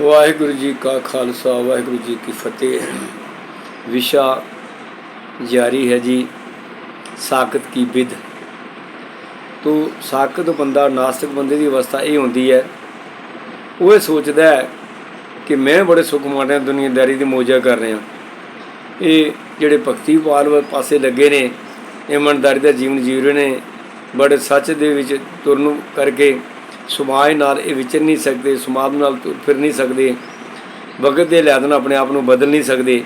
ਵਾਹਿਗੁਰੂ ਜੀ ਕਾ ਖਾਲਸਾ, ਵਾਹਿਗੁਰੂ ਜੀ ਕੀ ਫਤਿਹ। ਵਿਸ਼ਾ ਜਾਰੀ ਹੈ ਜੀ, ਸਾਖਤ ਕੀ ਵਿਦ ਤੋ ਸਾਖਤ ਬੰਦਾ, ਨਾਸਤਿਕ ਬੰਦੇ ਦੀ ਅਵਸਥਾ ਇਹ ਹੁੰਦੀ ਹੈ, ਉਹ ਇਹ ਸੋਚਦਾ ਹੈ ਕਿ ਮੈਂ ਬੜੇ ਸੁਖ ਰਿਹਾ ਦੁਨੀਆਦਾਰੀ ਦੀ ਮੋਜਾ ਕਰ ਰਿਹਾ। ਇਹ ਜਿਹੜੇ ਭਗਤੀ ਪਾਲ ਪਾਸੇ ਲੱਗੇ ਨੇ ਇਮਾਨਦਾਰੀ ਦਾ ਜੀਵਨ ਜੀ ਰਹੇ ਨੇ, ਬੜੇ ਸੱਚ ਦੇ ਵਿੱਚ ਤੁਰਨ ਕਰਕੇ ਸਮਾਜ ਨਾਲ ਇਹ ਵਿਚਰ ਨਹੀਂ ਸਕਦੇ ਸਮਾਜ ਨਾਲ ਤੁਰ ਫਿਰ ਨਹੀਂ ਸਕਦੇ ਵਕਤ ਦੇ ਲਿਹਾਜ਼ ਨਾਲ ਆਪਣੇ ਆਪ ਨੂੰ ਬਦਲ ਨਹੀਂ ਸਕਦੇ।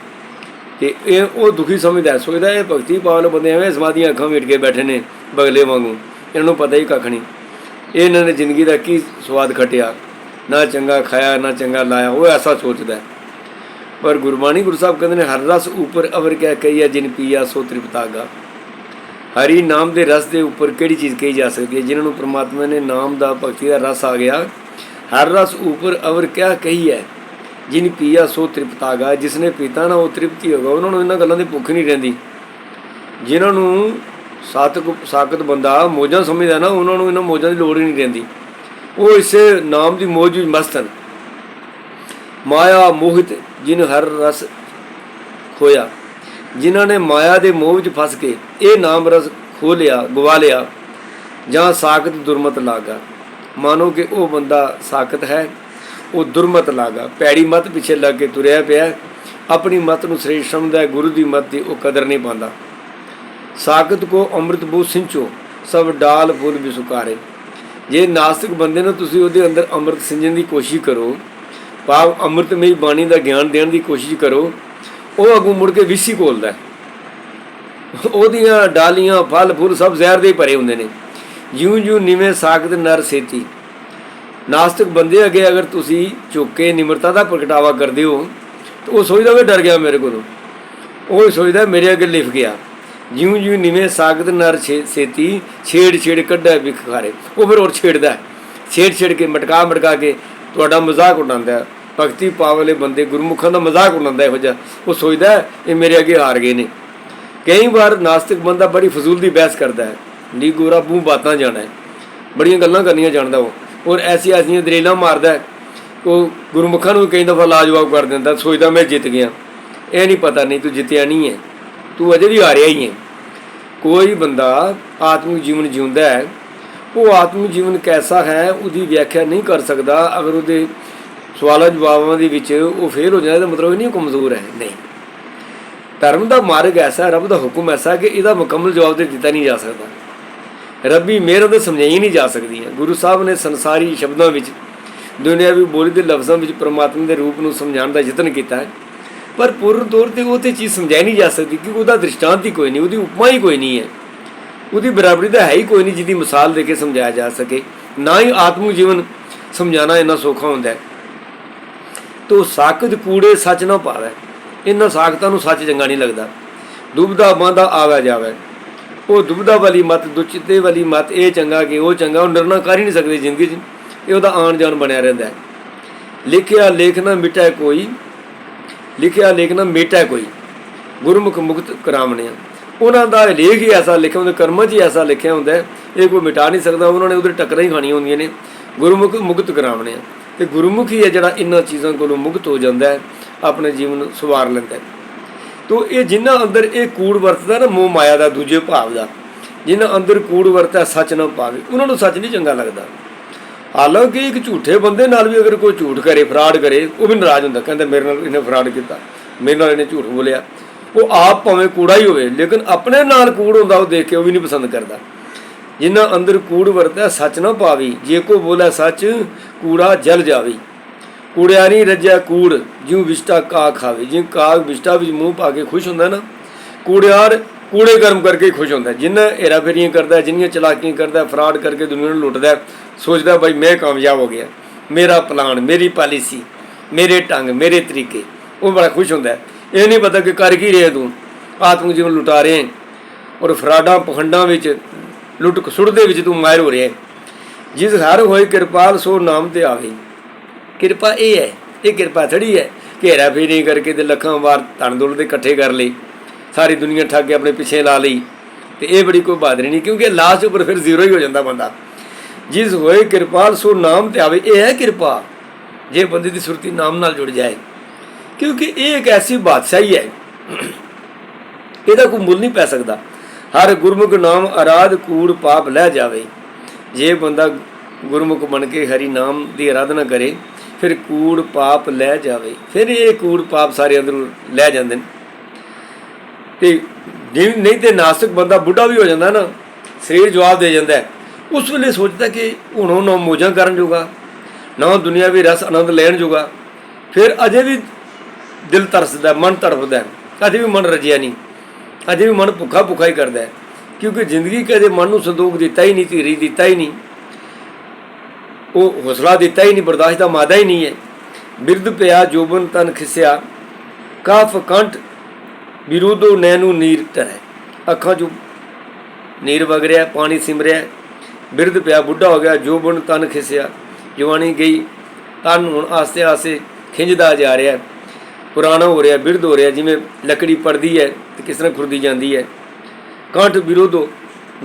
ਤੇ ਇਹ ਉਹ ਦੁਖੀ ਸਮਝਦਾ ਹੈ, ਸੋਚਦਾ ਇਹ ਭਗਤੀ ਪਾਵਨ ਬੰਦੇ ਐਵੇਂ ਸਮਾਧੀਆਂ ਅੱਖਾਂ ਮੀਟ ਕੇ ਬੈਠੇ ਨੇ ਬਗਲੇ ਵਾਂਗੂ ਇਹਨਾਂ ਨੂੰ ਪਤਾ ਹੀ ਕੱਖ ਨਹੀਂ। ਇਹਨਾਂ ਨੇ ਜ਼ਿੰਦਗੀ ਦਾ ਕੀ ਸਵਾਦ ਖਟਿਆ ਨਾ ਚੰਗਾ ਖਾਇਆ ਨਾ ਚੰਗਾ ਲਾਇਆ ਉਹ ਐਸਾ ਸੋਚਦਾ ਪਰ ਗੁਰਬਾਣੀ ਗੁਰੂ ਸਾਹਿਬ ਕਹਿੰਦੇ ਨੇ ਹਰ ਰਸ ਉੱਪਰ ਅਵਰ ਕਹਿ ਕਈਆ ਜਿਨ ਪੀਆ ਸੋ ਤ੍ਰਿਪਤਾਗਾ ਹਰੀ ਨਾਮ ਦੇ ਰਸ ਦੇ ਉੱਪਰ ਕਿਹੜੀ ਚੀਜ਼ ਕਹੀ ਜਾ ਸਕਦੀ ਹੈ? ਜਿਨ੍ਹਾਂ ਨੂੰ ਪ੍ਰਮਾਤਮਾ ਨੇ ਨਾਮ ਦਾ ਭਗਤੀ ਦਾ ਰਸ ਆ ਗਿਆ। ਹਰ ਰਸ ਉੱਪਰ ਅਵਰ ਕਿਆ ਕਹੀ ਹੈ? ਜਿਨ ਪੀਆ ਸੋ ਤ੍ਰਿਪਤਾਗਾ ਜਿਸਨੇ ਪੀਤਾ ਨਾ ਉਹ ਤ੍ਰਿਪਤੀ ਹੋਗਾ ਉਹਨਾਂ ਨੂੰ ਇਹਨਾਂ ਗੱਲਾਂ ਦੀ ਭੁੱਖ ਨਹੀਂ ਰਹਿੰਦੀ। ਜਿਨ੍ਹਾਂ ਨੂੰ ਸਾਤਕ ਸਾਕਤ ਬੰਦਾ ਮੋਜਾਂ ਸਮਝਦਾ ਨਾ, ਉਹਨਾਂ ਨੂੰ ਇਹਨਾਂ ਮੋਜਾਂ ਦੀ ਲੋੜ ਹੀ ਨਹੀਂ ਰਹਿੰਦੀ। ਉਹ ਇਸੇ ਨਾਮ ਦੀ ਮੋਜ ਵਿੱਚ ਮਸਤ ਹਨ। ਮਾਇਆ ਮੋਹਿਤ ਜਿਨ ਹਰ ਰਸ ਖੋਇਆ। ਜਿਨ੍ਹਾਂ ਨੇ ਮਾਇਆ ਦੇ ਮੋਹ ਵਿੱਚ ਫਸ ਕੇ ਇਹ ਨਾਮ ਰਸ ਖੋ ਲਿਆ, ਗਵਾ ਲਿਆ, ਜਾਂ ਸਾਖਤ ਦੁਰਮਤ ਲਾਗਾ। ਮਾਨੋ ਕਿ ਉਹ ਬੰਦਾ ਸਾਖਤ ਹੈ, ਉਹ ਦੁਰਮਤ ਲਾਗਾ। ਪੈੜੀ ਮਤ ਪਿੱਛੇ ਲੱਗ ਕੇ ਤੁਰਿਆ ਪਿਆ, ਆਪਣੀ ਮਤ ਨੂੰ ਸ੍ਰੇਸ਼ਟ ਸਮਝਦਾ ਹੈ, ਗੁਰੂ ਦੀ ਮਤ ਦੀ ਉਹ ਕਦਰ ਨਹੀਂ ਪਾਉਂਦਾ। ਸਾਖਤ ਕੋ ਅੰਮ੍ਰਿਤ ਬੂ ਸਿੰਚੋ, ਸਭ ਡਾਲ ਫੁੱਲ ਵੀ ਸੁਕਾਰੇ। ਜੇ ਨਾਸਤਿਕ ਬੰਦੇ ਨੂੰ ਤੁਸੀਂ ਉਹਦੇ ਅੰਦਰ ਅੰਮ੍ਰਿਤ ਸਿੰਜਣ ਦੀ ਕੋਸ਼ਿਸ਼ ਕਰੋ, ਭਾਵ ਅੰਮ੍ਰਿਤਮਈ ਬਾਣੀ ਦਾ ਗਿਆਨ ਦੇਣ ਦੀ ਕੋਸ਼ਿਸ਼ ਕਰੋ ਉਹ ਅਗੂ ਮੁੜ ਕੇ ਵਿਸੀ ਕੋਲਦਾ ਉਹਦੀਆਂ ਡਾਲੀਆਂ, ਫਲ, ਫੁੱਲ ਸਭ ਜ਼ਹਿਰ ਦੇ ਭਰੇ ਹੁੰਦੇ ਨੇ। ਜਿਉਂ ਜਿਉਂ ਨਿਵੇਂ ਸਾਖਤ ਨਰ ਸੇਤੀ। ਨਾਸਤਿਕ ਬੰਦੇ ਅਗੇ ਅਗਰ ਤੁਸੀਂ ਝੁੱਕ ਕੇ ਨਿਮਰਤਾ ਦਾ ਪ੍ਰਗਟਾਵਾ ਕਰਦੇ ਹੋ, ਤਾਂ ਉਹ ਸੋਚਦਾ ਵੀ ਡਰ ਗਿਆ ਮੇਰੇ ਕੋਲੋਂ। ਉਹ ਸੋਚਦਾ ਮੇਰੇ ਅੱਗੇ ਲਿਫ ਗਿਆ। ਜਿਉਂ ਜਿਉਂ ਨਿਵੇਂ ਸਾਗਤ ਨਰ ਛੇ- ਸੇਤੀ ਛੇੜ ਛੇੜ ਕੱਢਾ ਵਿਖ ਖਾਰੇ ਉਹ ਫਿਰ ਹੋਰ ਛੇੜਦਾ ਛੇੜ ਛੇੜ ਕੇ ਮਟਕਾ ਮਟਕਾ ਕੇ ਤੁਹਾਡਾ ਮਜ਼ਾਕ ਉਡਾਉਂਦਾ ਭਗਤੀ ਪਾਵ ਵਾਲੇ ਬੰਦੇ ਗੁਰਮੁਖਾਂ ਦਾ ਮਜ਼ਾਕ ਉਡਾਉਂਦਾ ਇਹੋ ਜਿਹਾ। ਉਹ ਸੋਚਦਾ ਇਹ ਮੇਰੇ ਅੱਗੇ ਹਾਰ ਗਏ ਨੇ। ਕਈ ਵਾਰ ਨਾਸਤਿਕ ਬੰਦਾ ਬੜੀ ਫਜ਼ੂਲ ਦੀ ਬਹਿਸ ਕਰਦਾ ਹੈ। ਨੀ ਗੋਰਾ ਬੂ ਬਾਤਾਂ ਜਾਣਾ ਹੈ। ਬੜੀਆਂ ਗੱਲਾਂ ਕਰਨੀਆਂ ਜਾਣਦਾ ਉਹ। ਔਰ ਐਸੀ ਐਸੀਆਂ ਦਰੇਲਾਂ ਮਾਰਦਾ ਹੈ। ਉਹ ਗੁਰਮੁਖਾਂ ਨੂੰ ਕਈ ਦਫਾ ਲਾਜਵਾਬ ਕਰ ਦਿੰਦਾ, ਸੋਚਦਾ ਮੈਂ ਜਿੱਤ ਗਿਆ। ਇਹ ਨਹੀਂ ਪਤਾ ਨਹੀਂ ਤੂੰ ਜਿੱਤਿਆ ਨਹੀਂ ਹੈ। ਤੂੰ ਅਜੇ ਵੀ ਹਾਰਿਆ ਹੀ ਹੈ। ਕੋਈ ਬੰਦਾ ਆਤਮਿਕ ਜੀਵਨ ਜਿਉਂਦਾ ਹੈ, ਉਹ ਆਤਮਿਕ ਜੀਵਨ ਕੈਸਾ ਹੈ, ਉਹਦੀ ਵਿਆਖਿਆ ਨਹੀਂ ਕਰ ਸਕਦਾ। ਅਗਰ ਉਹਦੇ ਸਵਾਲਾਂ ਜਵਾਬਾਂ ਦੇ ਵਿੱਚ ਉਹ ਫੇਲ ਹੋ ਜਾਂਦਾ ਤਾਂ ਮਤਲਬ ਇਹ ਨਹੀਂ ਉਹ ਕਮਜ਼ੋਰ ਹੈ। ਨਹੀਂ। ਧਰਮ ਦਾ ਮਾਰਗ ਐਸਾ ਰੱਬ ਦਾ ਹੁਕਮ ਐਸਾ ਕਿ ਇਹਦਾ ਮੁਕੰਮਲ ਜਵਾਬ ਦੇ ਦਿੱਤਾ ਨਹੀਂ ਜਾ ਸਕਦਾ। ਰੱਬੀ ਮਿਹਰ ਦੇ ਸਮਝਾਈ ਨਹੀਂ ਜਾ ਸਕਦੀ ਹੈ ਗੁਰੂ ਸਾਹਿਬ ਨੇ ਸੰਸਾਰੀ ਸ਼ਬਦਾਂ ਵਿੱਚ, ਦੁਨਿਆਵੀ ਬੋਲੀ ਦੇ ਲਫ਼ਜ਼ਾਂ ਵਿੱਚ ਪ੍ਰਮਾਤਮਾ ਦੇ ਰੂਪ ਨੂੰ ਸਮਝਾਉਣ ਦਾ ਯਤਨ ਕੀਤਾ ਹੈ। ਪਰ ਪੂਰਨ ਤੌਰ ਤੇ ਉਹ ਤੇ ਚੀਜ਼ ਸਮਝਾਈ ਨਹੀਂ ਜਾ ਸਕਦੀ ਕਿ ਉਹਦਾ ਦ੍ਰਿਸ਼ਟਾਂਤ ਹੀ ਕੋਈ ਨਹੀਂ, ਉਹਦੀ ਉਪਮਾ ਹੀ ਕੋਈ ਨਹੀਂ ਹੈ। ਉਹਦੀ ਬਰਾਬਰੀ ਤਾਂ ਹੈ ਹੀ ਕੋਈ ਨਹੀਂ ਜਿਹਦੀ ਮਿਸਾਲ ਦੇ ਕੇ ਸਮਝਾਇਆ ਜਾ ਸਕੇ। ਨਾ ਹੀ ਆਤਮ ਜੀਵਨ ਸਮਝਾਣਾ ਇੰਨਾ ਸੌਖਾ ਹੁੰਦਾ ਹੈ। ਤੋ ਸਾਖਤ ਕੂੜੇ ਸੱਚ ਨਾ ਪਾਵੇ। ਇਹਨਾਂ ਸਾਖਤਾਂ ਨੂੰ ਸੱਚ ਚੰਗਾ ਨਹੀਂ ਲੱਗਦਾ। ਦੁਬਦਾ ਬਾਂਦਾ ਆਵਾ ਜਾਵੇ। ਉਹ ਦੁਬਦਾ ਵਾਲੀ ਮਤ, ਦੁਚਿੱਤੇ ਵਾਲੀ ਮਤ, ਇਹ ਚੰਗਾ ਕਿ ਉਹ ਚੰਗਾ, ਉਹ ਨਿਰਣਾ ਕਰ ਹੀ ਨਹੀਂ ਸਕਦੇ ਜ਼ਿੰਦਗੀ 'ਚ। ਇਹ ਉਹਦਾ ਆਣ ਜਾਣ ਬਣਿਆ ਰਹਿੰਦਾ ਲਿਖਿਆ ਲੇਖ ਨਾ ਮਿਟੈ ਕੋਈ, ਲਿਖਿਆ ਲੇਖ ਨਾ ਮਿਟੈ ਕੋਈ। ਗੁਰਮੁਖ ਮੁਕਤ ਕਰਾਵਣਿਆ। ਉਹਨਾਂ ਦਾ ਲੇਖ ਹੀ ਐਸਾ ਲਿਖਿਆ ਹੁੰਦਾ, ਕਰਮ 'ਚ ਹੀ ਐਸਾ ਲਿਖਿਆ ਹੁੰਦਾ ਇਹ ਕੋਈ ਮਿਟਾ ਨਹੀਂ ਸਕਦਾ, ਉਹਨਾਂ ਨੇ ਉਹਦੇ ਟੱਕਰਾਂ ਹੀ ਖਾਣੀਆਂ ਹੁੰਦੀਆਂ ਨੇ। ਗੁਰਮੁਖ ਮੁਕਤ ਕਰਾਵਣਿਆ। ਤੇ ਗੁਰਮੁਖੀ ਹੈ ਜਿਹੜਾ ਇਹਨਾਂ ਚੀਜ਼ਾਂ ਕੋਲੋਂ ਮੁਕਤ ਹੋ ਜਾਂਦਾ ਹੈ, ਆਪਣੇ ਜੀਵਨ ਨੂੰ ਸਵਾਰ ਲੈਂਦਾ ਹੈ। ਤੋ ਇਹ ਜਿਨ੍ਹਾਂ ਅੰਦਰ ਇਹ ਕੂੜ ਵਰਤਦਾ ਨਾ ਮੋਹ ਮਾਇਆ ਦਾ ਦੂਜੇ ਭਾਵ ਦਾ ਜਿਨ੍ਹਾਂ ਅੰਦਰ ਕੂੜ ਵਰਤਦਾ ਸੱਚ ਨਾ ਪਾਵੇ ਉਹਨਾਂ ਨੂੰ ਸੱਚ ਨਹੀਂ ਚੰਗਾ ਲੱਗਦਾ। ਹਾਲਾਂਕਿ ਇੱਕ ਝੂਠੇ ਬੰਦੇ ਨਾਲ ਵੀ ਅਗਰ ਕੋਈ ਝੂਠ ਕਰੇ, ਫਰਾਡ ਕਰੇ, ਉਹ ਵੀ ਨਾਰਾਜ਼ ਹੁੰਦਾ, ਕਹਿੰਦਾ ਮੇਰੇ ਨਾਲ ਇਹਨੇ ਫਰਾਡ ਕੀਤਾ, ਮੇਰੇ ਨਾਲ ਇਹਨੇ ਝੂਠ ਬੋਲਿਆ। ਉਹ ਆਪ ਭਾਵੇਂ ਕੂੜਾ ਹੀ ਹੋਵੇ, ਲੇਕਿਨ ਆਪਣੇ ਨਾਲ ਕੂੜ ਹੁੰਦਾ, ਉਹ ਦੇਖ ਕੇ ਉਹ ਵੀ ਨਹੀਂ ਪਸੰਦ ਕਰਦਾ। ਜਿਨ੍ਹਾਂ ਅੰਦਰ ਕੂੜ ਵਰਤੈ, ਸੱਚ ਨਾ ਪਾਵੀ। ਜੇ ਕੋ ਬੋਲੇ ਸੱਚ, ਕੂੜਾ ਜਲ ਜਾਵੇ। ਕੂੜਿਆ ਨਹੀਂ ਰੱਜਿਆ ਕੂੜ, ਜਿਉ ਵਿਸ਼ਟਾ ਕਾ ਖਾਵੇ। ਜਿਉ ਕਾਗ ਵਿਸ਼ਟਾ ਵਿੱਚ ਮੂੰਹ ਪਾ ਕੇ ਖੁਸ਼ ਹੁੰਦਾ ਨਾ, ਕੂੜਿਆਰ ਕੂੜੇ ਗਰਮ ਕਰਕੇ ਖੁਸ਼ ਹੁੰਦਾ। ਜਿੰਨਾ ਹੇਰਾ ਫੇਰੀਆਂ ਕਰਦਾ, ਜਿੰਨੀਆਂ ਚਲਾਕੀਆਂ ਕਰਦਾ, ਫਰਾਡ ਕਰਕੇ ਦੁਨੀਆ ਨੂੰ ਲੁੱਟਦਾ, ਸੋਚਦਾ ਭਾਈ ਮੈਂ ਕਾਮਯਾਬ ਹੋ ਗਿਆ। ਮੇਰਾ ਪਲਾਨ, ਮੇਰੀ ਪਾਲਿਸੀ, ਮੇਰੇ ਢੰਗ, ਮੇਰੇ ਤਰੀਕੇ, ਉਹ ਬੜਾ ਖੁਸ਼ ਹੁੰਦਾ। ਇਹ ਨਹੀਂ ਪਤਾ ਕਿ ਕਰ ਕੀ ਰਿਹਾ ਤੂੰ। ਆਤਮ ਜੀਵਨ ਲੁਟਾ ਰਹੇ ਔਰ ਫਰਾਡਾਂ, ਪਖੰਡਾਂ ਵਿੱਚ ਲੁੱਟ ਖਸੁੱਟ ਦੇ ਵਿੱਚ ਤੂੰ ਮਾਇਰ ਹੋ ਰਿਹਾ ਜਿਸ ਹਰ ਹੋਏ ਕਿਰਪਾਲ ਸੋ ਨਾਮ ਤੇ ਆਵੇ। ਕਿਰਪਾ ਇਹ ਹੈ, ਇਹ ਕਿਰਪਾ ਥੜੀ ਹੈ, ਘੇਰਾ ਫੇਰੀ ਕਰਕੇ ਤੇ ਲੱਖਾਂ ਵਾਰ ਧਨ ਦੌਲਤ ਇਕੱਠੇ ਕਰ ਲਈ। ਸਾਰੀ ਦੁਨੀਆ ਠੱਗ ਕੇ ਆਪਣੇ ਪਿੱਛੇ ਲਾ ਲਈ। ਤੇ ਇਹ ਬੜੀ ਕੋਈ ਬਹਾਦਰੀ ਨਹੀਂ, ਕਿਉਂਕਿ ਲਾਸਟ ਉੱਪਰ ਫਿਰ ਜ਼ੀਰੋ ਹੀ ਹੋ ਜਾਂਦਾ ਬੰਦਾ। ਜਿਸ ਹੋਏ ਕਿਰਪਾਲ ਸੋ ਨਾਮ ਤੇ ਆਵੇ, ਇਹ ਹੈ ਕਿਰਪਾ। ਜੇ ਬੰਦੇ ਦੀ ਸੁਰਤੀ ਨਾਮ ਨਾਲ ਜੁੜ ਜਾਏ। ਕਿਉਂਕਿ ਇਹ ਇੱਕ ਐਸੀ ਬਾਦਸ਼ਾਹੀ ਹੈ, ਇਹਦਾ ਕੋਈ ਮੁੱਲ ਨਹੀਂ ਪੈ ਸਕਦਾ। ਹਰ ਗੁਰਮੁਖ ਨਾਮ ਆਰਾਧ ਕੂੜ ਪਾਪ ਲੈ ਜਾਵੇ। ਜੇ ਬੰਦਾ ਗੁਰਮੁਖ ਬਣ ਕੇ ਹਰੀ ਨਾਮ ਦੀ ਆਰਾਧਨਾ ਕਰੇ, ਫਿਰ ਕੂੜ ਪਾਪ ਲੈ ਜਾਵੇ। ਫਿਰ ਇਹ ਕੂੜ ਪਾਪ ਸਾਰੇ ਅੰਦਰੋਂ ਲੈ ਜਾਂਦੇ ਨੇ। ਤੇ ਨਹੀਂ ਤੇ ਨਾਸਤਿਕ ਬੰਦਾ ਬੁੱਢਾ ਵੀ ਹੋ ਜਾਂਦਾ ਨਾ, ਸਰੀਰ ਜਵਾਬ ਦੇ ਜਾਂਦਾ ਉਸ ਵੇਲੇ ਸੋਚਦਾ ਕਿ ਹੁਣ ਉਹ ਨਾ ਮੋਜਾਂ ਕਰਨ ਜੋਗਾ, ਨਾ ਦੁਨੀਆਵੀ ਰਸ ਆਨੰਦ ਲੈਣ ਜੋਗਾ। ਫਿਰ ਅਜੇ ਵੀ ਦਿਲ ਤਰਸਦਾ, ਮਨ ਤੜਫਦਾ ਹੈ। ਅਜੇ ਵੀ ਮਨ ਰਜਿਆ ਨਹੀਂ। ਅਜੇ ਵੀ ਮਨ ਭੁੱਖਾ ਭੁੱਖਾ ਹੀ ਕਰਦਾ ਹੈ। ਕਿਉਂਕਿ ਜ਼ਿੰਦਗੀ ਕਦੇ ਮਨ ਨੂੰ ਸੰਦੋਖ ਦਿੱਤਾ ਹੀ ਨਹੀਂ, ਧੀਰੀ ਦਿੱਤਾ ਹੀ ਨਹੀਂ। ਉਹ ਹੌਸਲਾ ਦਿੱਤਾ ਹੀ ਨਹੀਂ, ਬਰਦਾਸ਼ਤ ਦਾ ਮਾਦਾ ਹੀ ਨਹੀਂ ਹੈ। ਬਿਰਧ ਪਿਆ, ਜੋਬਨ ਤਨ ਖਿਸਿਆ। ਕਾਫ ਕੰਠ ਵਿਰੋਧੋ ਨੈਨੂ ਨੀਰ ਟਰੈ ਅੱਖਾਂ ਚੋਂ ਨੀਰ ਵਗ ਰਿਹਾ, ਪਾਣੀ ਸਿਮ ਰਿਹਾ। ਬਿਰਧ ਪਿਆ, ਬੁੱਢਾ ਹੋ ਗਿਆ, ਜੋਬਨ ਤਨ ਖਿਸਿਆ। ਜਵਾਨੀ ਗਈ, ਤਨ ਹੁਣ ਆਸਤੇ ਆਸਤੇ ਖਿੰਜਦਾ ਜਾ ਰਿਹਾ। ਪੁਰਾਣਾ ਹੋ ਰਿਹਾ ਬਿਰਧ ਹੋ ਰਿਹਾ ਜਿਵੇਂ ਲੱਕੜੀ ਪੜਦੀ ਹੈ ਤੇ ਕਿਸ ਤਰ੍ਹਾਂ ਖੁਰਦੀ ਜਾਂਦੀ ਹੈ। ਕੰਠ ਵਿਰੋਧੋ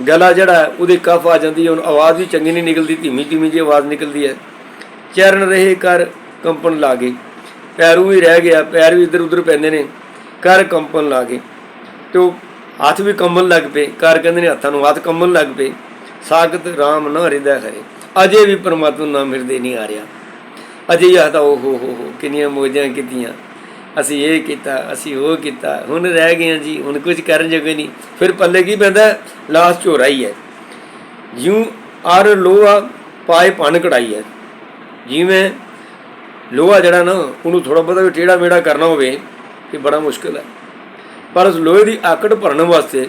ਗਲਾ ਜਿਹੜਾ ਹੈ, ਉਹਦੇ ਕਫ ਆ ਜਾਂਦੀ ਹੈ ਹੁਣ ਆਵਾਜ਼ ਵੀ ਚੰਗੀ ਨਹੀਂ ਨਿਕਲਦੀ ਧੀਮੀ ਧੀਮੀ ਜਿਹੀ ਆਵਾਜ਼ ਨਿਕਲਦੀ ਹੈ। ਚਰਨ ਰਹੇ ਕਰ ਕੰਪਨ ਲਾਗੇ ਪੈਰੂ ਵੀ ਰਹਿ ਗਿਆ ਪੈਰ ਵੀ ਇੱਧਰ ਉੱਧਰ ਪੈਂਦੇ ਨੇ ਕਰ ਕੰਪਨ ਲਾਗੇ। ਤੇ ਉਹ ਹੱਥ ਵੀ ਕੰਬਣ ਲੱਗ ਪਏ ਕਰ ਕਹਿੰਦੇ ਨੇ ਹੱਥਾਂ ਨੂੰ ਹੱਥ ਕੰਬਣ ਲੱਗ ਪਏ। ਸਾਖਤ RAM ਨਾ ਹਰਿਦਾ ਖਰੇ ਅਜੇ ਵੀ ਪਰਮਾਤਮਾ ਨਾਮ ਹਿਰਦੇ ਨਹੀਂ ਆ ਰਿਹਾ। ਅਜੇ ਇਹ ਆਦਾ ਓ ਹੋ ਹੋ ਹੋ ਕਿੰਨੀਆਂ ਮੋਜਾਂ ਕੀਤੀਆਂ। ਅਸੀਂ ਇਹ ਕੀਤਾ, ਅਸੀਂ ਉਹ ਕੀਤਾ। ਹੁਣ ਰਹਿ ਗਏ ਹਾਂ ਜੀ, ਹੁਣ ਕੁਝ ਕਰਨ ਜੋਗੇ ਨਹੀਂ। ਫਿਰ ਪੱਲੇ ਕੀ ਪੈਂਦਾ? ਲਾਸ਼ ਝੋਰਾ ਹੀ ਹੈ। ਜਿਉਂ ਆਰ ਲੋਹਾ ਪਾਏ ਭੰਨ ਕਢਾਈ ਹੈ। ਜਿਵੇਂ ਲੋਹਾ ਜਿਹੜਾ ਨਾ, ਉਹਨੂੰ ਥੋੜਾ ਬਹੁਤਾ ਵੀ ਟੇੜਾ ਮੇੜਾ ਕਰਨਾ ਹੋਵੇ, ਇਹ ਬੜਾ ਮੁਸ਼ਕਲ ਹੈ। ਪਰ ਉਸ ਲੋਹੇ ਦੀ ਆਕੜ ਭਰਨ ਵਾਸਤੇ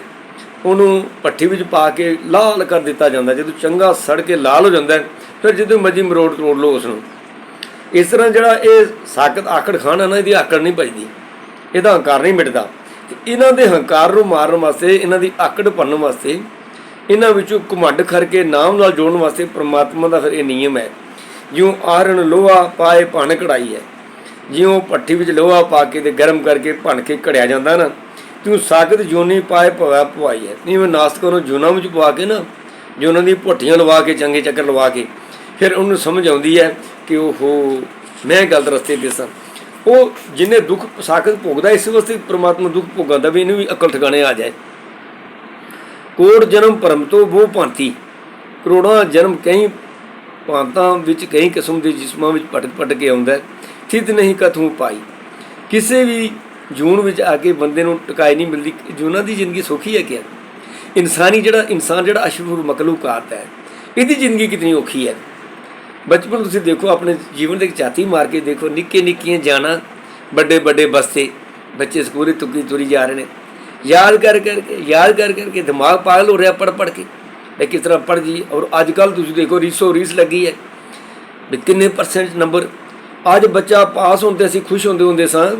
ਉਹਨੂੰ ਪੱਠੀ ਵਿੱਚ ਪਾ ਕੇ ਲਾਲ ਕਰ ਦਿੱਤਾ ਜਾਂਦਾ। ਜਦੋਂ ਚੰਗਾ ਸੜ ਕੇ ਲਾਲ ਹੋ ਜਾਂਦਾ ਫਿਰ ਜਦੋਂ ਮਰਜ਼ੀ ਮਰੋੜ ਤੋੜ ਲਓ ਉਸ ਨੂੰ ਇਸ ਤਰ੍ਹਾਂ ਜਿਹੜਾ ਇਹ ਸਾਕਤ ਆਕੜ ਖਾਨ ਹੈ ਨਾ, ਇਹਦੀ ਆਕੜ ਨਹੀਂ ਭਜਦੀ ਇਹਦਾ ਹੰਕਾਰ ਨਹੀਂ ਮਿਟਦਾ। ਇਹਨਾਂ ਦੇ ਹੰਕਾਰ ਨੂੰ ਮਾਰਨ ਵਾਸਤੇ, ਇਹਨਾਂ ਦੀ ਆਕੜ ਭੰਨਣ ਵਾਸਤੇ, ਇਹਨਾਂ ਵਿੱਚੋਂ ਘਮੰਡ ਕਰਕੇ ਨਾਮ ਨਾਲ ਜੋੜਨ ਵਾਸਤੇ ਪ੍ਰਮਾਤਮਾ ਦਾ ਫਿਰ ਇਹ ਨਿਯਮ ਹੈ। ਜਿਉਂ ਆਰਣ ਲੋਹਾ ਪਾਏ ਭਣ ਕਢਾਈ ਹੈ। ਜਿਉਂ ਭੱਠੀ ਵਿੱਚ ਲੋਹਾ ਪਾ ਕੇ ਤੇ ਗਰਮ ਕਰਕੇ ਭਣ ਕੇ ਘੜਿਆ ਜਾਂਦਾ ਨਾ, ਤਿਉਂ ਸਾਗਤ ਜੋਨੀ ਪਾਏ ਭਵਾ ਪਵਾਈ ਹੈ। ਜਿਵੇਂ ਨਾਸਤਕਾਂ ਨੂੰ ਜੂਨਾਂ ਵਿੱਚ ਪਵਾ ਕੇ ਨਾ, ਜੂਨਾਂ ਦੀ ਭੁੱਟੀਆਂ ਲਵਾ ਕੇ, ਚੰਗੇ ਚੱਕਰ ਲਵਾ ਕੇ, ਫਿਰ ਉਹਨੂੰ ਸਮਝ ਆਉਂਦੀ ਹੈ ਕਿ ਉਹ ਮੈਂ ਗਲਤ ਰਸਤੇ ਤੇ ਸਾਂ। ਉਹ ਜਿਹਨੇ ਦੁੱਖ ਸਾਖਤ ਭੋਗਦਾ, ਇਸ ਵਾਸਤੇ ਪ੍ਰਮਾਤਮਾ ਦੁੱਖ ਭੋਗਾਂਦਾ ਵੀ ਇਹਨੂੰ ਵੀ ਅਕਲ ਠਿਕਾਣੇ ਆ ਜਾਏ। ਕੋੜ ਜਨਮ ਭਰਮ ਤੋਂ ਬਹੁ ਭਾਂਤੀ। ਕਰੋੜਾਂ ਜਨਮ ਕਈ ਭਾਂਤਾਂ ਵਿੱਚ ਕਈ ਕਿਸਮ ਦੇ ਜਿਸਮਾਂ ਵਿੱਚ ਭਟਕ ਭਟਕ ਕੇ ਆਉਂਦਾ ਹੈ। ਥਿਤ ਨਹੀਂ ਕਥੂ ਪਾਈ। ਕਿਸੇ ਵੀ ਜੂਨ ਵਿੱਚ ਆ ਕੇ ਬੰਦੇ ਨੂੰ ਟਿਕਾਈ ਨਹੀਂ ਮਿਲਦੀ। ਜੂਨਾਂ ਦੀ ਜ਼ਿੰਦਗੀ ਸੌਖੀ ਹੈ ਕਿਆ? ਇਨਸਾਨੀ ਜਿਹੜਾ, ਇਨਸਾਨ ਜਿਹੜਾ ਅਸ਼ਰਫੁਲ ਮਖਲੂਕਾਤ ਹੈ, ਇਹਦੀ ਜ਼ਿੰਦਗੀ ਕਿਤਨੀ ਔਖੀ ਹੈ? ਬਚਪਨ ਤੁਸੀਂ ਦੇਖੋ, ਆਪਣੇ ਜੀਵਨ ਦੇ ਝਾਤੀ ਮਾਰ ਕੇ ਦੇਖੋ, ਨਿੱਕੇ ਨਿੱਕੀਆਂ ਜਾਨਾਂ, ਵੱਡੇ ਵੱਡੇ ਬਸਤੇ, ਬੱਚੇ ਸਕੂਲੇ ਤੁਕੀ ਤੁਰੀ ਜਾ ਰਹੇ ਨੇ। ਯਾਦ ਕਰ ਕਰਕੇ, ਯਾਦ ਕਰ ਕਰਕੇ ਦਿਮਾਗ ਪਾਗਲ ਹੋ ਰਿਹਾ ਪੜ ਪੜ ਕੇ। ਵੀ ਕਿਸ ਤਰ੍ਹਾਂ ਪੜ ਜੀ ਔਰ ਅੱਜ ਕੱਲ ਤੁਸੀਂ ਦੇਖੋ, ਰੀਸੋ ਰੀਸ ਲੱਗੀ ਹੈ। ਵੀ ਕਿੰਨੇ ਪਰਸੈਂਟ ਨੰਬਰ ਅੱਜ ਬੱਚਾ ਪਾਸ ਹੋਣ ਤੇ ਅਸੀਂ ਖੁਸ਼ ਹੁੰਦੇ ਹੁੰਦੇ ਸਾਂ।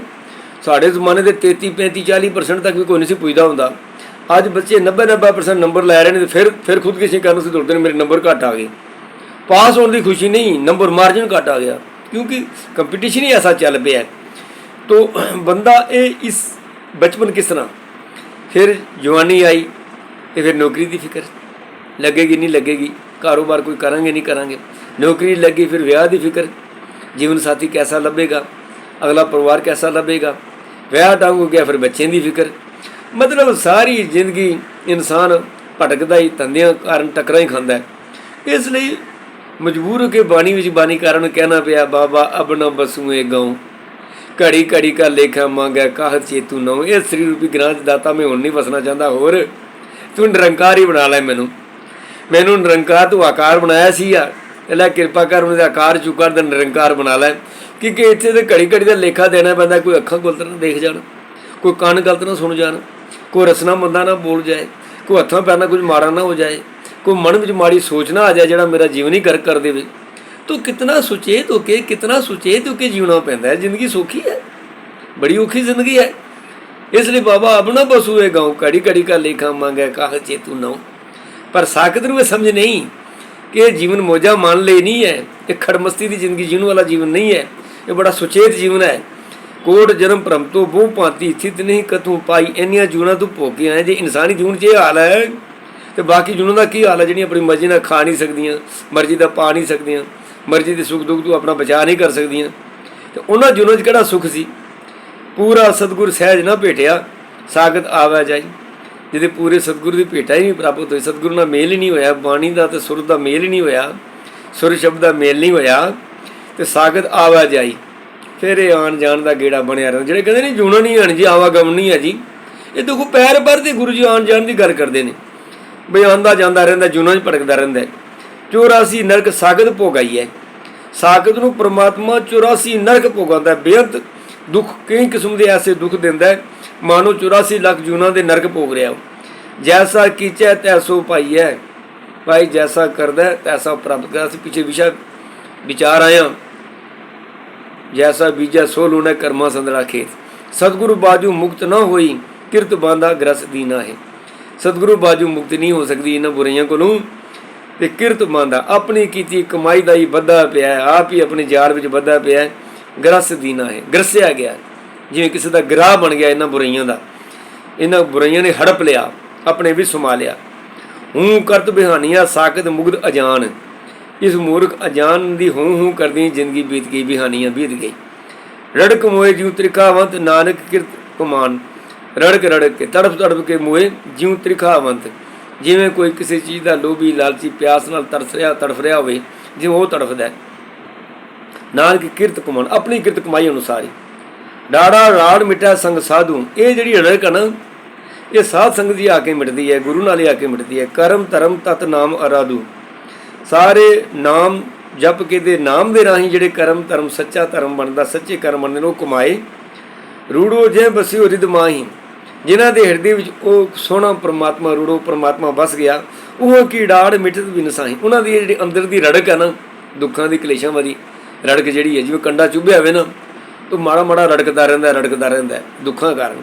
ਸਾਡੇ ਜ਼ਮਾਨੇ ਦੇ 33 35 40% ਤੱਕ ਵੀ ਕੋਈ ਨਹੀਂ ਸੀ ਪੁੱਛਦਾ ਹੁੰਦਾ। ਅੱਜ ਬੱਚੇ 90 90% ਨੰਬਰ ਲੈ ਰਹੇ ਨੇ ਤੇ ਫਿਰ ਫਿਰ ਖੁਦਕੁਸ਼ੀ ਕਰਨ ਸੇ ਦੌੜਦੇ ਨੇ, ਮੇਰੇ ਨੰਬਰ ਘੱਟ ਆ ਗਏ। ਪਾਸ ਹੋਣ ਦੀ ਖੁਸ਼ੀ ਨਹੀਂ ਨੰਬਰ ਮਾਰਜਨ ਘੱਟ ਆ ਗਿਆ, ਕਿਉਂਕਿ ਕੰਪੀਟੀਸ਼ਨ ਹੀ ਐਸਾ ਚੱਲ ਪਿਆ। ਹੈ ਤੋ, ਬੰਦਾ ਇਹ ਇਸ ਬਚਪਨ ਕਿਸ ਤਰ੍ਹਾਂ? ਫਿਰ ਜਵਾਨੀ ਆਈ ਤੇ ਫਿਰ ਨੌਕਰੀ ਦੀ ਫਿਕਰ। ਲੱਗੇਗੀ ਨਹੀਂ ਲੱਗੇਗੀ, ਕਾਰੋਬਾਰ ਕੋਈ ਕਰਾਂਗੇ ਨਹੀਂ ਕਰਾਂਗੇ। ਨੌਕਰੀ ਲੱਗੀ ਫਿਰ ਵਿਆਹ ਦੀ ਫਿਕਰ। ਜੀਵਨ ਸਾਥੀ ਕੈਸਾ ਲੱਭੇਗਾ? ਅਗਲਾ ਪਰਿਵਾਰ ਕੈਸਾ ਲੱਭੇਗਾ? ਵਿਆਹ ਟੰਗ ਹੋ ਗਿਆ, ਫਿਰ ਬੱਚਿਆਂ ਦੀ ਫਿਕਰ। ਮਤਲਬ ਸਾਰੀ ਜ਼ਿੰਦਗੀ ਇਨਸਾਨ ਭਟਕਦਾ ਹੀ, ਧੰਦਿਆਂ ਕਾਰਨ ਟਕਰਾਂ ਹੀ ਖਾਂਦਾ। ਇਸ ਲਈ ਮਜਬੂਰ ਹੋ ਕੇ ਬਾਣੀ ਵਿੱਚ ਬਾਣੀ ਕਾਰਨ ਕਹਿਣਾ ਪਿਆ, ਬਾਬਾ ਅਬ ਨ ਬਸੂਏ ਗਾਉ ਘੜੀ ਘੜੀ ਕਾ ਲੇਖਾ ਮੰਗੈ ਕਾਹ ਚੇਤੂ ਨਉ ਇਹ ਸ੍ਰੀ ਰੂਪੀ ਗ੍ਰੰਥ ਦਾਤਾ ਮੈਂ ਹੁਣ ਨਹੀਂ ਵਸਣਾ ਚਾਹੁੰਦਾ। ਹੋਰ, ਤੂੰ ਨਿਰੰਕਾਰ ਹੀ ਬਣਾ ਲੈ ਮੈਨੂੰ। ਮੈਨੂੰ ਨਿਰੰਕਾਰ ਤੂੰ ਆਕਾਰ ਬਣਾਇਆ ਸੀ ਆ। ਲੈ ਕਿਰਪਾ ਕਰ ਉਹਦੇ ਆਕਾਰ ਚੁੱਕਰ ਦਾ ਨਿਰੰਕਾਰ ਬਣਾ ਲੈ। ਕਿਉਂਕਿ ਇੱਥੇ ਤੇ ਘੜੀ ਘੜੀ ਦਾ ਲੇਖਾ ਦੇਣਾ ਪੈਂਦਾ, ਕੋਈ ਅੱਖਾਂ ਗਲਤ ਨਾ ਦੇਖ ਜਾਣ, ਕੋਈ ਕੰਨ ਗਲਤ ਨਾ ਸੁਣ ਜਾਣ, ਕੋਈ ਰਸਨਾ ਮੰਦਾ ਨਾ ਬੋਲ ਜਾਏ, ਕੋਈ ਹੱਥਾਂ ਪੈਰਾਂ ਨਾਲ ਕੁਝ ਮਾੜਾ ਨਾ ਹੋ ਜਾਏ। ਕੋਈ ਮਨ ਵਿੱਚ ਮਾੜੀ ਸੋਚ ਨਾ ਆ ਜਾਏ ਜਿਹੜਾ ਮੇਰਾ ਜੀਵਨ ਹੀ ਕਰ ਕਰ ਦੇਵੇ। ਤੋ ਕਿਤਨਾ ਸੁਚੇਤ ਹੋ ਕੇ, ਕਿਤਨਾ ਸੁਚੇਤ ਹੋ ਕੇ ਜੀਉਣਾ ਪੈਂਦਾ ਹੈ। ਜ਼ਿੰਦਗੀ ਸੌਖੀ ਹੈ। ਬੜੀ ਔਖੀ ਜ਼ਿੰਦਗੀ ਹੈ। ਇਸ ਲਈ ਬਾਬਾ ਆਪਣਾ ਬਸੂਏ ਗਾਉ ਕੜੀ ਕੜੀ ਕਾ ਲੇਖਾ ਮੰਗੈ ਕਾਹ ਚੇਤੂ ਨਉ ਪਰ ਸਾਖਤ ਨੂੰ ਇਹ ਸਮਝ ਨਹੀਂ ਕਿ ਇਹ ਜੀਵਨ ਮੋਜਾ ਮੰਨ ਲਈ ਨਹੀਂ ਹੈ। ਇਹ ਖੜਮਸਤੀ ਦੀ ਜ਼ਿੰਦਗੀ ਜੀਣ ਵਾਲਾ ਜੀਵਨ ਨਹੀਂ ਹੈ। ਇਹ ਬੜਾ ਸੁਚੇਤ ਜੀਵਨ ਹੈ। ਕੋਟ ਜਨਮ ਭ੍ਰਮ ਤੋਂ ਬਹੁ ਭਾਂਤੀ ਸਥਿਤ ਨਹੀਂ ਕਤੂ ਪਾਈ, ਇੰਨੀਆਂ ਜੂਨਾਂ ਤੂੰ ਭੋਗੇ ਆਏ ਜੇ ਇਨਸਾਨੀ ਜੂਨ 'ਚ ਇਹ ਹਾਲ ਹੈ ਤੇ ਬਾਕੀ ਜੂਨਾਂ ਦਾ ਕੀ ਹਾਲ ਹੈ? ਜਿਹੜੀਆਂ ਆਪਣੀ ਮਰਜ਼ੀ ਨਾਲ ਖਾ ਨਹੀਂ ਸਕਦੀਆਂ, ਮਰਜ਼ੀ ਦਾ ਪਾ ਨਹੀਂ ਸਕਦੀਆਂ, ਮਰਜ਼ੀ ਦੇ ਸੁੱਖ ਦੁੱਖ ਤੋਂ ਆਪਣਾ ਬਚਾਅ ਨਹੀਂ ਕਰ ਸਕਦੀਆਂ। ਤੇ ਉਹਨਾਂ ਜੁਨਾਂ 'ਚ ਕਿਹੜਾ ਸੁੱਖ ਸੀ? ਪੂਰਾ ਸਤਿਗੁਰ ਸਹਿਜ ਨਾ ਭੇਟਿਆ ਸਾਗਤ ਆਵਾ ਜਾਈ। ਜਿਹਦੇ ਪੂਰੇ ਸਤਿਗੁਰੂ ਦੀ ਭੇਟਾ ਹੀ ਨਹੀਂ ਪ੍ਰਾਪਤ ਹੋਈ ਸਤਿਗੁਰੂ ਨਾਲ ਮੇਲ ਹੀ ਨਹੀਂ ਹੋਇਆ, ਬਾਣੀ ਦਾ ਤੇ ਸੁਰ ਦਾ ਮੇਲ ਹੀ ਨਹੀਂ ਹੋਇਆ, ਸੁਰ ਸ਼ਬਦ ਦਾ ਮੇਲ ਨਹੀਂ ਹੋਇਆ, ਤੇ ਸਾਗਤ ਆਵਾ ਜਾਈ। ਫਿਰ ਇਹ ਆਣ ਜਾਣ ਦਾ ਗੇੜਾ ਬਣਿਆ ਰਹਿੰਦਾ। ਜਿਹੜੇ ਕਹਿੰਦੇ ਨੇ ਜੂਣਾ ਨਹੀਂ ਆਣ ਜੀ ਆਵਾਗਮ ਨਹੀਂ ਹੈ ਜੀ, ਇਹ ਦੇਖੋ ਪੈਰ ਪਰ ਤੇ ਗੁਰੂ ਜੀ ਆਣ ਜਾਣ ਦੀ ਗੱਲ ਕਰਦੇ ਨੇ। ਬਈ ਆਂਦਾ ਜਾਂਦਾ ਰਹਿੰਦਾ, ਜੂਨਾ 'ਚ ਭਟਕਦਾ ਰਹਿੰਦਾ ਹੈ। 84 ਨਰਕ ਸਾਗਤ ਭੋਗਾਈ ਸਾਗਤ ਨੂੰ ਪ੍ਰਮਾਤਮਾ 84 ਨਰਕ ਭੋਗਾਉਂਦਾ ਬੇਅੰਤ ਦੁੱਖ ਕਈ ਕਿਸਮ ਦੇ ਐਸੇ ਦੁੱਖ ਦਿੰਦਾ ਮਾਨੋ 84 ਲੱਖ ਜੂਨਾਂ ਦੇ ਨਰਕ ਭੋਗ ਰਿਹਾ ਜੈਸਾ ਕੀਚੈ, ਤੈਸੋ ਪਾਈਐ ਭਾਈ ਜੈਸਾ ਕਰਦਾ ਤੈਸਾ ਪ੍ਰਾਪਤ ਕਰਦਾ ਅਸੀਂ ਪਿੱਛੇ ਵਿਸ਼ਾ ਵਿਚਾਰ ਆਇਆ ਜੈਸਾ ਬੀਜੈ, ਸੋ ਲੂਣਾ ਕਰਮਾ ਸੰਦਰਾ ਖੇਤ। ਸਤਿਗੁਰੂ ਬਾਜੂ ਮੁਕਤ ਨਾ ਹੋਈ, ਕਿਰਤ ਬਾਂਦਾ ਗ੍ਰਸ ਦੀਨਾ ਹੈ। ਸਤਿਗੁਰੂ ਬਾਜੂ ਮੁਕਤ ਨਹੀਂ ਹੋ ਸਕਦੀ ਇਹਨਾਂ ਬੁਰਾਈਆਂ ਕੋਲੋਂ। ਤੇ ਕਿਰਤ ਬਾਂਦਾ ਆਪਣੀ ਕੀਤੀ ਕਮਾਈ ਦਾ ਹੀ ਬੱਧਾ ਪਿਆ ਹੈ, ਆਪ ਹੀ ਆਪਣੇ ਜਾਲ ਵਿੱਚ ਬੱਧਾ ਪਿਆ ਹੈ, ਗ੍ਰਸ ਦੀਨਾ ਹੈ ਗ੍ਰਸਿਆ ਗਿਆ ਜਿਵੇਂ ਕਿਸੇ ਦਾ ਗ੍ਰਾਹ ਬਣ ਗਿਆ ਇਹਨਾਂ ਬੁਰਾਈਆਂ ਦਾ। ਇਹਨਾਂ ਬੁਰਾਈਆਂ ਨੇ ਹੜਪ ਲਿਆ ਆਪਣੇ ਵੀ ਸਮਾ ਲਿਆ। ਹੂੰ ਕਰਤ ਬਿਹਾਨੀਆਂ ਸਾਕਤ ਮੁਗਦ ਅਜਾਨ। ਇਸ ਮੂਰਖ ਅਜਾਨ ਦੀ ਹੂੰ ਹੂੰ ਕਰਦੀ ਜ਼ਿੰਦਗੀ ਬੀਤ ਗਈ ਬਿਹਾਨੀਆਂ ਬੀਤ ਗਈ। ਰੜਕ ਮੋਏ ਜਿਉ ਤ੍ਰਿਕਾਵੰਤ ਨਾਨਕ ਕਿਰਤ ਕਮਾਨ ਰੜਕ ਰੜਕ ਕੇ, ਤੜਫ ਤੜਫ ਕੇ ਮੋਏ ਜਿਉ ਤ੍ਰਿਖਾਵੰਤ। ਜਿਵੇਂ ਕੋਈ ਕਿਸੇ ਚੀਜ਼ ਦਾ ਲੋਭੀ, ਲਾਲਚੀ, ਪਿਆਸ ਨਾਲ ਤਰਸ ਰਿਹਾ, ਤੜਫ ਰਿਹਾ ਹੋਵੇ, ਜਿਵੇਂ ਉਹ ਤੜਫਦਾ ਹੈ। ਨਾਨਕ ਕਿਰਤ ਕਮਾਨ ਆਪਣੀ ਕਿਰਤ ਕਮਾਈ ਅਨੁਸਾਰ ਹੀ। ਡਾੜਾ, ਰਾੜ ਮਿਟਾ ਸੰਗ, ਸਾਧੂ, ਇਹ ਜਿਹੜੀ ਰੜਕ ਹੈ ਨਾ, ਇਹ ਸਾਧ ਸੰਗਤ ਦੀ ਆ ਕੇ ਮਿਟਦੀ ਹੈ, ਗੁਰੂ ਨਾਲ ਹੀ ਆ ਕੇ ਮਿਟਦੀ ਹੈ। ਕਰਮ, ਧਰਮ, ਤਤ, ਨਾਮ, ਅਰਾਧੂ। ਸਾਰੇ ਨਾਮ ਜਪ ਕੇ ਦੇ ਨਾਮ ਦੇ ਰਾਹੀਂ ਜਿਹੜੇ ਕਰਮ, ਧਰਮ, ਸੱਚਾ ਧਰਮ ਬਣਦਾ, ਸੱਚੇ ਕਰਮ ਬਣਦੇ ਨੇ, ਉਹ ਕਮਾਏ। ਰੂੜੋ ਜੇ ਬਸਿਓ ਰਿਦ ਮਾਹੀ। ਜਿਨ੍ਹਾਂ ਦੇ ਹਿਰਦੇ ਵਿੱਚ ਉਹ ਸੋਹਣਾ ਪ੍ਰਮਾਤਮਾ, ਰੂੜੋ ਪ੍ਰਮਾਤਮਾ ਵਸ ਗਿਆ, ਉਹ ਕੀ ਡਾੜ ਮਿਟਤ ਵੀ ਨਸਾਹੀ ਉਹਨਾਂ ਦੀ ਜਿਹੜੀ ਅੰਦਰ ਦੀ ਰੜਕ ਹੈ ਨਾ, ਦੁੱਖਾਂ ਦੀ, ਕਲੇਸ਼ਾਂ ਵਾਲੀ ਰੜਕ ਜਿਹੜੀ ਹੈ, ਜਿਵੇਂ ਕੰਡਾ ਚੁੱਭਿਆ ਹੋਵੇ ਨਾ ਤਾਂ ਮਾੜਾ ਮਾੜਾ ਰੜਕਦਾ ਰਹਿੰਦਾ ਰੜਕਦਾ ਰਹਿੰਦਾ, ਦੁੱਖਾਂ ਕਾਰਨ।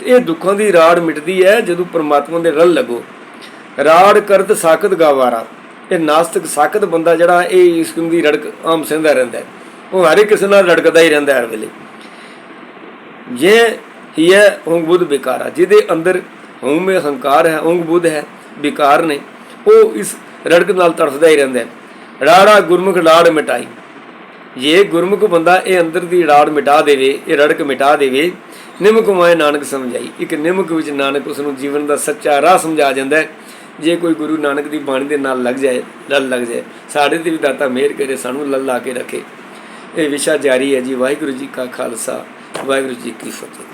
ਤੇ ਇਹ ਦੁੱਖਾਂ ਦੀ ਰਾੜ ਮਿਟਦੀ ਹੈ, ਜਦੋਂ ਪਰਮਾਤਮਾ ਦੇ ਰਲ ਲੱਗੋ। ਰਾੜ ਕਰਤ ਸਾਖਤ ਗਾਵਾਰਾ। ਇਹ ਨਾਸਤਿਕ ਸਾਖਤ ਬੰਦਾ ਜਿਹੜਾ, ਇਹ ਇਸ ਕਿਸਮ ਦੀ ਰੜਕ ਆਮ ਸਹਿੰਦਾ ਰਹਿੰਦਾ ਉਹ ਹਰ ਇੱਕ ਕਿਸੇ ਨਾਲ ਰੜਕਦਾ ਹੀ ਰਹਿੰਦਾ ਹਰ ਵੇਲੇ। ਜੇ ਹੀ ਹੈ, ਉਂਗ ਬੁੱਧ ਵਿਕਾਰਾ ਜਿਹਦੇ ਅੰਦਰ ਹਉ ਮੇ ਹੰਕਾਰ ਹੈ, ਉਂਗ ਬੁੱਧ ਹੈ, ਵਿਕਾਰ ਨੇ। ਉਹ ਇਸ ਰੜਕ ਨਾਲ ਤੜਫਦਾ ਹੀ ਰਹਿੰਦਾ ਹੈ। ਰਾੜਾ ਗੁਰਮੁਖ ਲਾੜ ਮਿਟਾਈ। ਜੇ ਗੁਰਮੁਖ ਬੰਦਾ ਇਹ ਅੰਦਰ ਦੀ ਰਾੜ ਮਿਟਾ ਦੇਵੇ, ਇਹ ਰੜਕ ਮਿਟਾ ਦੇਵੇ, ਨਿਮਕ ਮਾਏ ਨਾਨਕ ਸਮਝਾਈ। ਇੱਕ ਨਿਮਕ ਵਿੱਚ ਨਾਨਕ ਉਸ ਨੂੰ ਜੀਵਨ ਦਾ ਸੱਚਾ ਰਾਹ ਸਮਝਾ ਜਾਂਦਾ ਹੈ। ਜੇ ਕੋਈ ਗੁਰੂ ਨਾਨਕ ਦੀ ਬਾਣੀ ਦੇ ਨਾਲ ਲੱਗ ਜਾਏ, ਲਲ ਲੱਗ ਜਾਏ, ਸਾਡੇ ਤੇ ਵੀ ਦਾਤਾ ਮਿਹਰ ਕਰੇ, ਸਾਨੂੰ ਲਲ ਲਾ ਕੇ ਰੱਖੇ। ਇਹ ਵਿਸ਼ਾ ਜਾਰੀ ਹੈ ਜੀ, ਵਾਹਿਗੁਰੂ ਜੀ ਕਾ ਖਾਲਸਾ, ਵਾਹਿਗੁਰੂ ਜੀ ਕੀ ਫਤਿਹ।